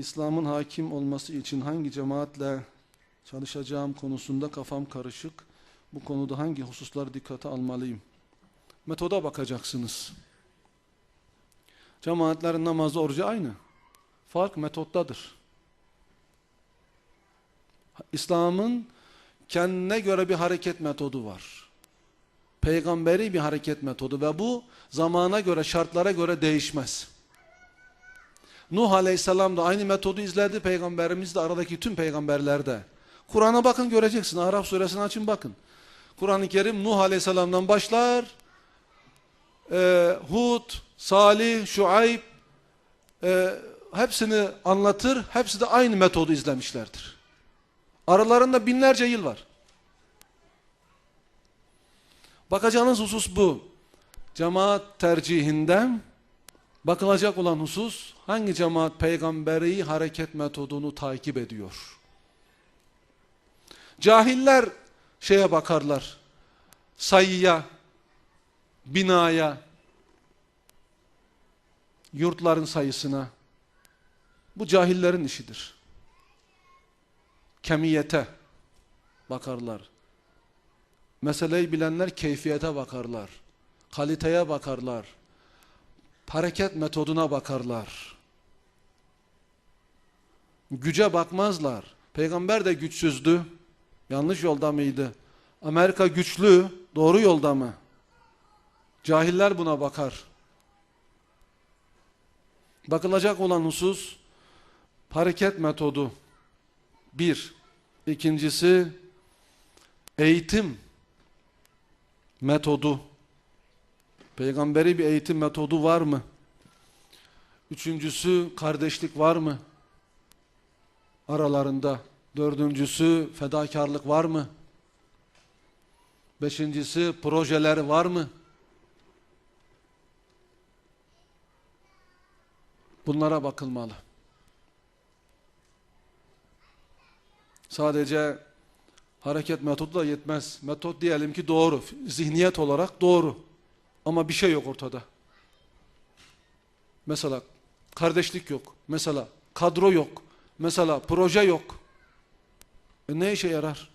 İslam'ın hakim olması için hangi cemaatle çalışacağım konusunda kafam karışık. Bu konuda hangi hususları dikkate almalıyım? Metoda bakacaksınız. Cemaatlerin namazı, orucu aynı. Fark metottadır. İslam'ın kendine göre bir hareket metodu var. Peygamberi bir hareket metodu ve bu zamana göre, şartlara göre değişmez. Nuh Aleyhisselam da aynı metodu izledi, peygamberimiz de aradaki tüm peygamberlerde. Kur'an'a bakın göreceksin, Arap suresini açın bakın. Kur'an-ı Kerim Nuh Aleyhisselam'dan başlar, e, Hud, Salih, Şuayb, e, hepsini anlatır, hepsi de aynı metodu izlemişlerdir. Aralarında binlerce yıl var. Bakacağınız husus bu. Cemaat tercihinden bakılacak olan husus hangi cemaat peygamberi hareket metodunu takip ediyor? Cahiller şeye bakarlar. Sayıya, binaya, yurtların sayısına. Bu cahillerin işidir. Kemiyete bakarlar. Meseleyi bilenler keyfiyete bakarlar. Kaliteye bakarlar. Hareket metoduna bakarlar. Güce bakmazlar. Peygamber de güçsüzdü. Yanlış yolda mıydı? Amerika güçlü. Doğru yolda mı? Cahiller buna bakar. Bakılacak olan husus hareket metodu. Bir. İkincisi eğitim metodu. Peygamberi bir eğitim metodu var mı? Üçüncüsü kardeşlik var mı? Aralarında. Dördüncüsü fedakarlık var mı? Beşincisi projeler var mı? Bunlara bakılmalı. Sadece hareket metodu da yetmez. Metot diyelim ki doğru. Zihniyet olarak doğru. Ama bir şey yok ortada. Mesela kardeşlik yok. Mesela kadro yok. Mesela proje yok. E ne işe yarar?